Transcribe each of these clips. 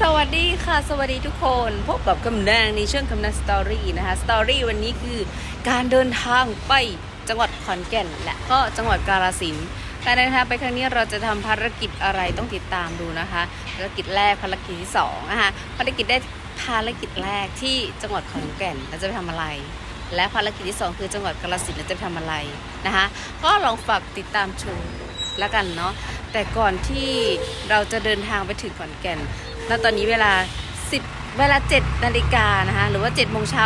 สวัสดีค่ะ สวัสดีทุกคน พบกับคำนางในช่วงคำนางสตอรี่นะคะสตอรี่วันนี้คือการเดินทางไปจังหวัดขอนแก่น และก็จังหวัดกาฬสินธุ์การเดินทางไปครั้งนี้เราจะทำภารกิจอะไรต้องติดตามดูนะคะภารกิจแรกภารกิจที่สองนะคะภารกิจได้ภารกิจแรกที่จังหวัดขอนแก่นเราจะไปทำอะไร และภารกิจที่สองคือจังหวัดกาฬสินธุ์เราจะไปทำอะไรนะคะก็ลองฝากติดตามชม แล้วกันเนาะแต่ก่อนที่เราจะเดินทางไปถึงขอนแก่น แล้วตอนนี้เวลา 10 เวลา 7นาฬิกานะคะหรือว่า7โมงเช้า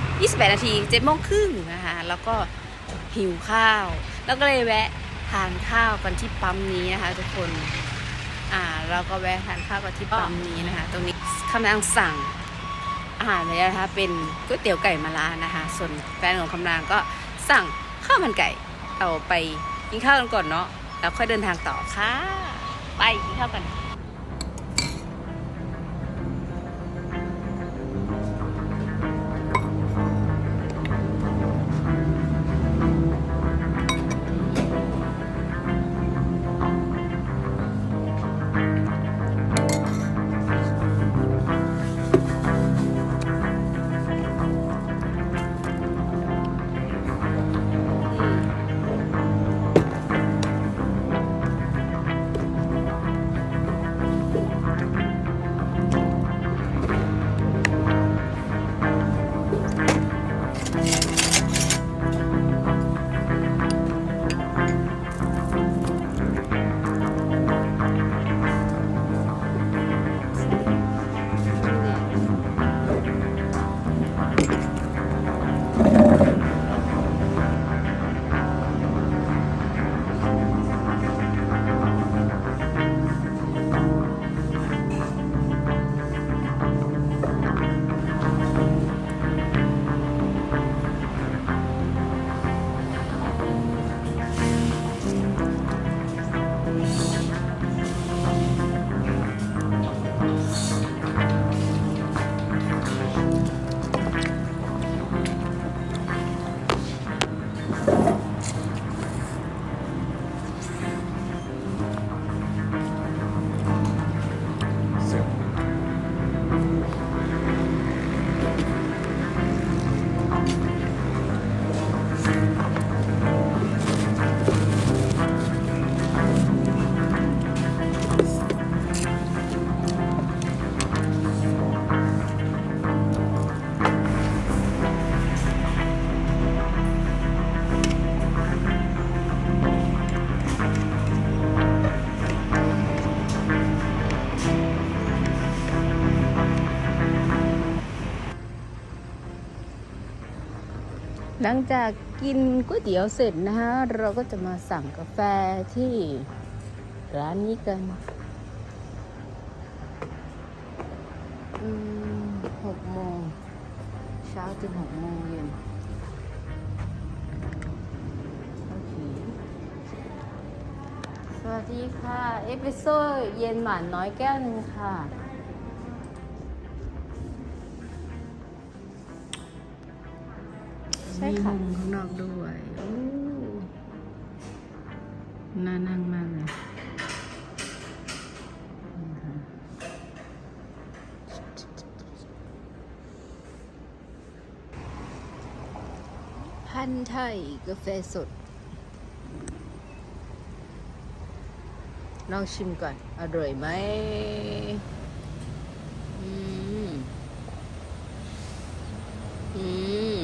28นาที7โมงครึ่งนะคะแล้วก็หิวข้าว แล้วก็เลยแวะทานข้าวกันที่ปั๊มนี้นะคะทุกคนอ่าเราก็แวะทานข้าวกันที่ปั๊มนี้นะคะตรงนี้กำลังสั่งอาหารเลยนะคะเป็นก๋วยเตี๋ยวไก่มะระนะคะ ส่วนแฟนของคำนางก็สั่งข้าวมันไก่เอาไปกินข้าวกันก่อนเนาะ แล้วค่อยเดินทางต่อค่ะ ไปกินข้าวกัน หลังจากกินก๋วยเตี๋ยวเสร็จนะคะเราก็จะมาสั่งกาแฟที่ร้านนี้กันอืมหกโมงเช้าถึงหกโมงเย็นโอเคสวัสดีค่ะ เอสเปรสโซ่เย็นหวานน้อยแก้วหนึ่งค่ะ ใช่ค่ะมีมุมข้างนอกด้วยโอ้น่านั่งมากเลยนะคะพันธุ์ไทยกาแฟสด ลองชิมก่อน อร่อยไหมอืม อืม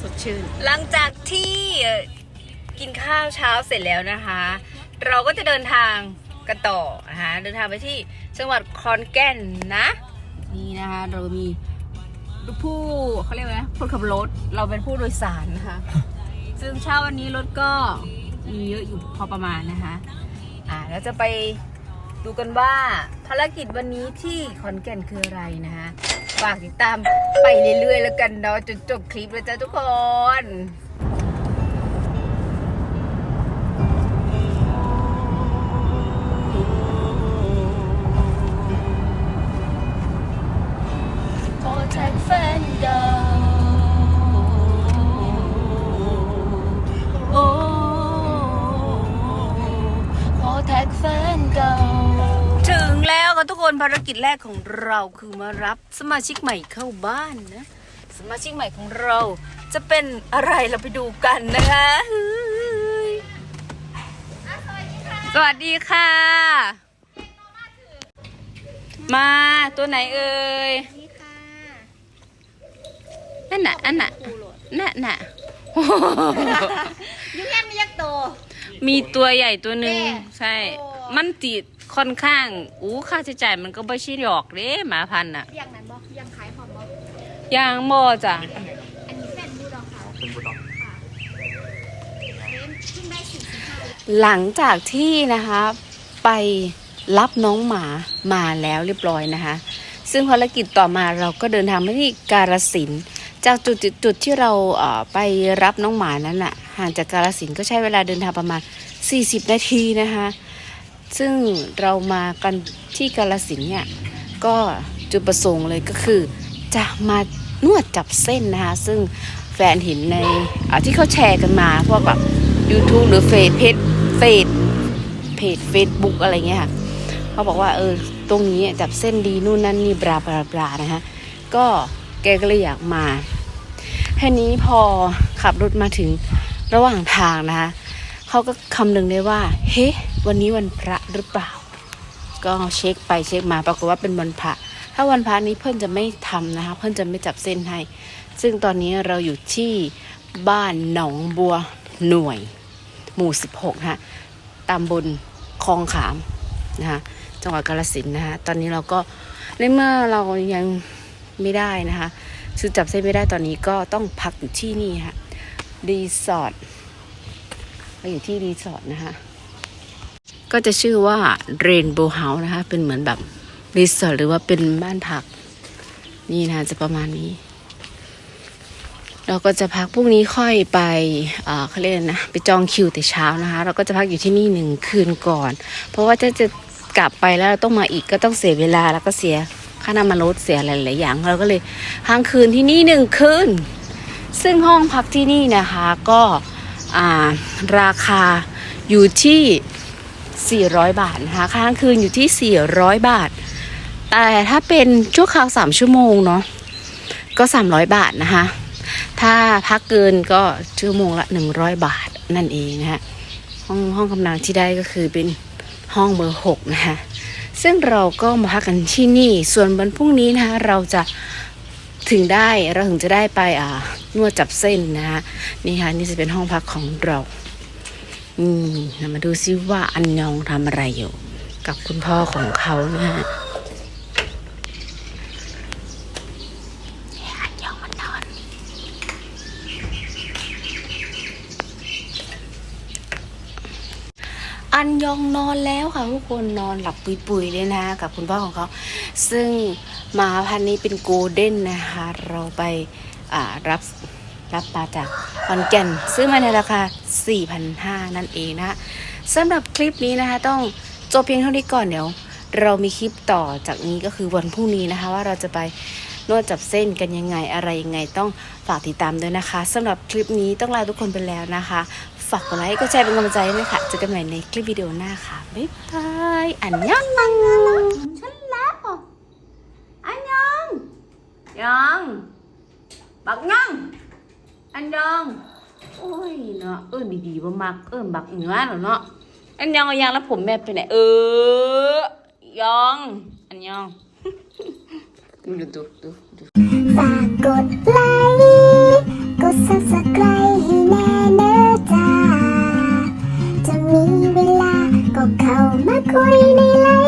สด ชื่น หลังจากที่กินข้าวเช้าเสร็จแล้วนะคะ เราก็จะเดินทางกันต่อนะคะเดินทางไปที่จังหวัดขอนแก่นนะ นี่นะคะเรามีผู้เขาเรียกว่าคนขับรถเราเป็นผู้โดยสารนะคะ ซึ่งเช้าวันนี้รถก็มีเยอะอยู่พอประมาณนะคะ อ่าแล้วจะไปดูกันว่าภารกิจวันนี้ที่ขอนแก่นคืออะไรนะคะ ฝากติดตามไปเรื่อยๆแล้วกันเนาะจนจบคลิปเลยจ้าทุกคน ภารกิจแรกของเราคือมารับสมาชิกใหม่เข้าบ้านนะ สมาชิกใหม่ของเราจะเป็นอะไรเราไปดูกันนะคะเฮ้ยสวัสดีค่ะ มาตัวไหนเอ่ยนั่นน่ะอันน่ะน่ะน่ะยุ่งยันไม่ยักโตมีตัวใหญ่ตัวหนึ่งแม่ใช่โอ้มันติด ค่อนข้างอู้ค่าใช้จ่ายมันก็ไม่ใช่หยอกเด้หมาพันธุ์อะเรียงนั้นบอกยังขายพร้อมบอกยางโมจ้ะอันนี้แฟนบูดอกเขาเป็นบูดอกค่ะเล่นเพิ่งได้สี่สิบห้าหลังจากที่นะคะไปรับน้องหมามาแล้วเรียบร้อยนะคะ ซึ่งภารกิจต่อมาเราก็เดินทางมาที่กาลสินธุ์จากจุดจุดจุดที่เราเอ่อไปรับน้องหมานั้นน่ะห่างจากกาลสินธุ์ก็ใช้เวลาเดินทางประมาณ 40 นาทีนะคะ ซึ่งเรามากันที่กาลสินเนี่ยก็จุดประสงค์เลยก็คือ จะมานวดจับเส้นนะคะซึ่งแฟนเห็นในที่เขาแชร์กันมา พวกแบบ YouTube หรือเฟซเพจเฟซเพจเฟซบุ๊กอะไรเงี้ยค่ะเขาบอกว่าเออตรงนี้จับเส้นดีนู่นนั่นนี่บลาบลาบลานะคะก็แกก็เลยอยากมาแค่นี้พอขับรถมาถึงระหว่างทางนะคะ เขาก็คำนึงได้ว่า เฮ้วันนี้วันพระหรือเปล่า ก็เช็คไปเช็คมาปรากฏว่าเป็นวันพระ ถ้าวันพระนี้เพื่อนจะไม่ทำนะคะ เพื่อนจะไม่จับเส้นให้ ซึ่งตอนนี้เราอยู่ที่บ้านหนองบัวหน่วย หมู่ 16ฮะตำบลคลองขามนะคะจังหวัดกาฬสินนะคะตอนนี้เราก็ในเมื่อเรายังไม่ได้นะคะคือจับเส้นไม่ได้ตอนนี้ก็ต้องพักอยู่ที่นี่ค่ะรีสอร์ท เราอยู่ที่รีสอร์ทนะคะ ก็จะชื่อว่า Rainbow House นะคะ เป็นเหมือนแบบรีสอร์ทหรือว่าเป็นบ้านพัก นี่นะจะประมาณนี้ เราก็จะพักพรุ่งนี้ค่อยไปเอ่อเขาเรียกอะไรนะไปจองคิวแต่เช้านะคะ เราก็จะพักอยู่ที่นี่หนึ่งคืนก่อน เพราะว่าถ้าจะกลับไปแล้วเราต้องมาอีกก็ต้องเสียเวลาแล้วก็เสียค่าน้ำมันรถเสียหลายๆอย่าง เราก็เลยค้างคืนที่นี่หนึ่งคืน ซึ่งห้องพักที่นี่นะคะก็ ราคาอยู่ที่ 400 บาทนะคะค้างคืนอยู่ที่ 400 บาท แต่ถ้าเป็นชั่วคราว 3 ชั่วโมงเนาะก็ 300 บาทนะคะ ถ้าพักเกินก็ชั่วโมงละ 100 บาทนั่นเองนะคะห้องห้องกำลังที่ได้ก็คือเป็นห้องเบอร์หกนะคะซึ่งเราก็มาพักกันที่นี่ ส่วนวันพรุ่งนี้นะคะเราจะ ถึงได้เราถึงจะได้ไปอ่านวดจับเส้นนะคะนี่ค่ะนี่จะเป็นห้องพักของเราอืมมาดูซิว่าอันยองทำอะไรอยู่ กับคุณพ่อของเขานะฮะอันยองมันนอนอันยองนอนแล้วค่ะทุกคนนอนหลับปุยๆเลยนะ กับคุณพ่อของเขา ซึ่ง หมาพันนี้เป็นโกลเด้นนะคะ เราไปรับรับมาจากขอนแก่น ซื้อมาในราคา 4,500 นั่นเองนะคะสำหรับคลิปนี้นะคะ ต้องจบเพียงเท่านี้ก่อนเดี๋ยว เรามีคลิปต่อจากนี้ก็คือวันพรุ่งนี้นะคะ ว่าเราจะไปนวดจับเส้นกันยังไงอะไรยังไงต้องฝากติดตามด้วยนะคะสำหรับคลิปนี้ต้องลาทุกคนไปแล้วนะคะ ฝากกดไลค์กดแชร์เป็นกำลังใจด้วยค่ะเจอกันใหม่ในคลิปวิดีโอหน้าค่ะบ๊ายบายอันยองฉันแล้วอันยอง ยองบักยองอันยองโอ้ยเนาะเอิ้นดีๆบ่มักเอิ้นบักเหนือเหรอเนาะอันยองเอายางแล้วผมแม่ไปไหนเออยอง อันยองดูดูดูดูฝากกดไลค์กด subscribe ให้แน่เนอะจ้าจะมีเวลาก็เข้ามาคุยในไลฟ์